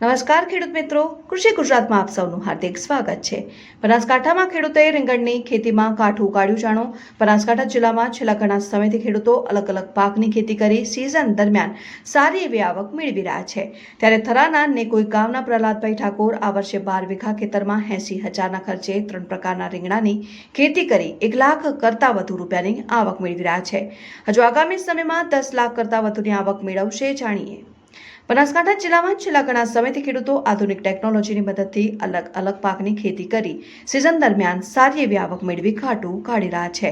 નમસ્કાર ખેડૂત મિત્રો. કૃષિ ગુજરાતમાં આપ સૌનું હાર્દિક સ્વાગત છે. બનાસકાંઠામાં ખેડૂતોએ રીંગણની ખેતીમાં કાઠું કાઢ્યું જાણો, બનાસકાંઠા જિલ્લામાં છેલ્લા ઘણા સમયથી ખેડૂતો અલગ અલગ પાકની ખેતી કરી સિઝન દરમિયાન સારી એવી આવક મેળવી રહ્યા છે. ત્યારે થરાના નેકોઈ ગામના પ્રહલાદભાઈ ઠાકોર આ વર્ષે બાર વીઘા ખેતરમાં એંસી હજારના ખર્ચે ત્રણ પ્રકારના રીંગણાની ખેતી કરી એક લાખ કરતાં વધુ રૂપિયાની આવક મેળવી રહ્યા છે. હજુ આગામી સમયમાં દસ લાખ કરતાં વધુની આવક મેળવશે, જાણીએ. બનાસકાંઠા જિલ્લામાં છેલ્લા ઘણા સમયથી ખેડૂતો આધુનિક ટેકનોલોજીની મદદથી અલગ અલગ પાકની ખેતી કરી સિઝન દરમિયાન સારી એવી આવક મેળવી ખાટું કાઢી રહ્યા છે.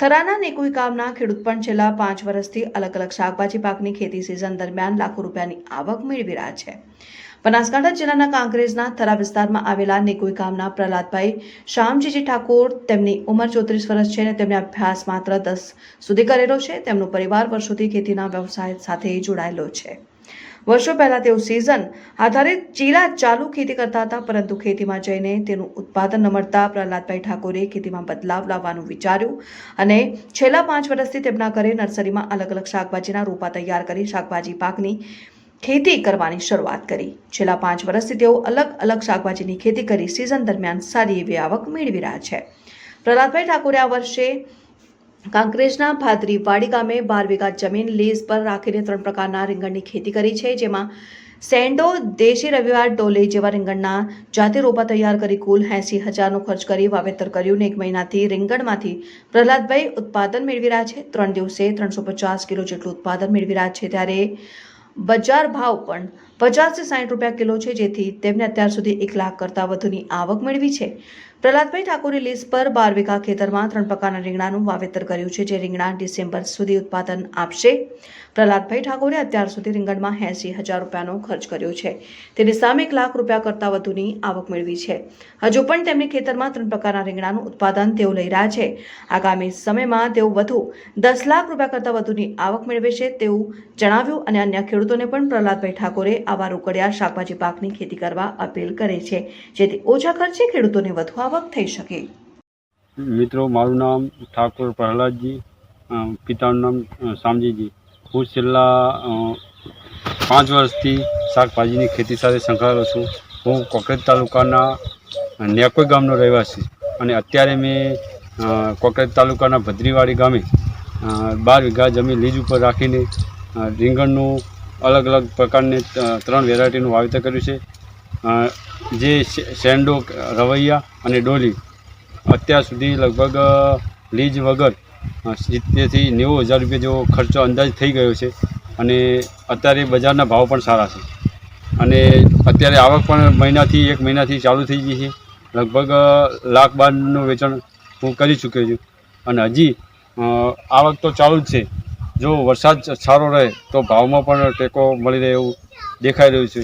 થરાના નેકુઈ ગામના ખેડૂત પણ છેલ્લા પાંચ વર્ષથી અલગ અલગ શાકભાજી પાકની ખેતી સિઝન દરમિયાન લાખો રૂપિયાની આવક મેળવી રહ્યા છે. બનાસકાંઠા જિલ્લાના કાંકરેજના થરા વિસ્તારમાં આવેલા નેકુઈ ગામના પ્રહલાદભાઈ શ્યામજીજી ઠાકોર તેમની ઉંમર ચોત્રીસ વર્ષ છે અને તેમને અભ્યાસ માત્ર દસ સુધી કરેલો છે. તેમનો પરિવાર વર્ષોથી ખેતીના વ્યવસાય સાથે જોડાયેલો છે. વર્ષો પહેલાં તેઓ સિઝન આધારિત ચીલા ચાલુ ખેતી કરતા હતા, પરંતુ ખેતીમાં જઈને તેનું ઉત્પાદન ન મળતા પ્રહલાદભાઈ ઠાકોરે ખેતીમાં બદલાવ લાવવાનું વિચાર્યું અને છેલ્લા પાંચ વર્ષથી તેમના ઘરે નર્સરીમાં અલગ અલગ શાકભાજીના રોપા તૈયાર કરી, શાકભાજી પાકની ખેતી કરવાની શરૂઆત કરી. છેલ્લા પાંચ વર્ષથી તેઓ અલગ અલગ શાકભાજીની ખેતી કરી સિઝન દરમિયાન સારી એવી આવક મેળવી રહ્યા છે. પ્રહલાદભાઈ ઠાકોરે આ વર્ષે કાંકરેજના ભાદરી વાડી ગામે બાર વીઘા જમીન લીઝ પર રાખીને ત્રણ પ્રકારના રીંગણની ખેતી કરી છે, જેમાં સેન્ડો દેશી રવિવાર ડોલે જેવા રીંગણના જાતે રોપા તૈયાર કરી કુલ એંસી હજારનો ખર્ચ કરી વાવેતર કર્યું ને એક મહિનાથી રીંગણમાંથી પ્રહલાદભાઈ ઉત્પાદન મેળવી રહ્યા છે. ત્રણ દિવસે ત્રણસો પચાસ કિલો જેટલું ઉત્પાદન મેળવી રહ્યા છે, ત્યારે બજાર ભાવ પણ પચાસથી સાઠ રૂપિયા કિલો છે, જેથી તેમને અત્યાર સુધી એક લાખ કરતાં વધુની આવક મેળવી છે. પ્રહલાદભાઈ ઠાકોરે લીઝ પર બાર વીઘા ખેતરમાં ત્રણ પ્રકારના રીંગણાનું વાવેતર કર્યું છે, જે રીંગણા ડિસેમ્બર સુધી ઉત્પાદન આપશે. પ્રહલાદભાઈ ઠાકોરે અત્યાર સુધી રીંગણમાં એંસી હજાર રૂપિયાનો ખર્ચ કર્યો છે. તેની સામે એક લાખ રૂપિયા કરતાં વધુની આવક મેળવી છે. હજુ પણ તેમની ખેતરમાં ત્રણ પ્રકારના રીંગણાનું ઉત્પાદન તેઓ લઈ રહ્યા છે. આગામી સમયમાં તેઓ વધુ દસ લાખ રૂપિયા કરતાં વધુની આવક મેળવે છે તેવું જણાવ્યું અને અન્ય ખેડૂતોને પણ પ્રહલાદભાઈ ઠાકોરે આવા રોકડિયા શાકભાજી પાકની ખેતી કરવા અપીલ કરે છે. જેથી ઓછા ખર્ચે ખેડૂતોને વધુ આવક થઈ શકે. મિત્રો, મારું નામ ઠાકોર પ્રહલાદજી પિતાનું નામ શામજીજી. હું છેલ્લા પાંચ વર્ષથી શાકભાજીની ખેતી સાથે સંકળાયેલો છું. હું કોકરેજ તાલુકાના નેકોઈ ગામનો રહેવાસી અને અત્યારે મેં કોકરેજ તાલુકાના ભદ્રીવાડી ગામે બાર વીઘા જમીન લીજ ઉપર રાખીને રીંગણનું અલગ અલગ પ્રકારની ત્રણ વેરાયટીનું વાવેતર કર્યું છે. જે સેન્ડો રવૈયા અને ડોલી અત્યાર સુધી લગભગ લીજ વગર સિત્તેરથી નેવું હજાર રૂપિયા જેવો ખર્ચો અંદાજ થઈ ગયો છે અને અત્યારે બજારના ભાવ પણ સારા છે. અને અત્યારે આવક પણ મહિનાથી એક મહિનાથી ચાલુ થઈ ગઈ છે. લગભગ લાખ બારનું વેચાણ હું કરી ચૂક્યો છું. અને હજી આવક તો ચાલુ જ છે. જો વરસાદ સારો રહે તો ભાવમાં પણ ટેકો મળી રહે એવું દેખાઈ રહ્યું છે.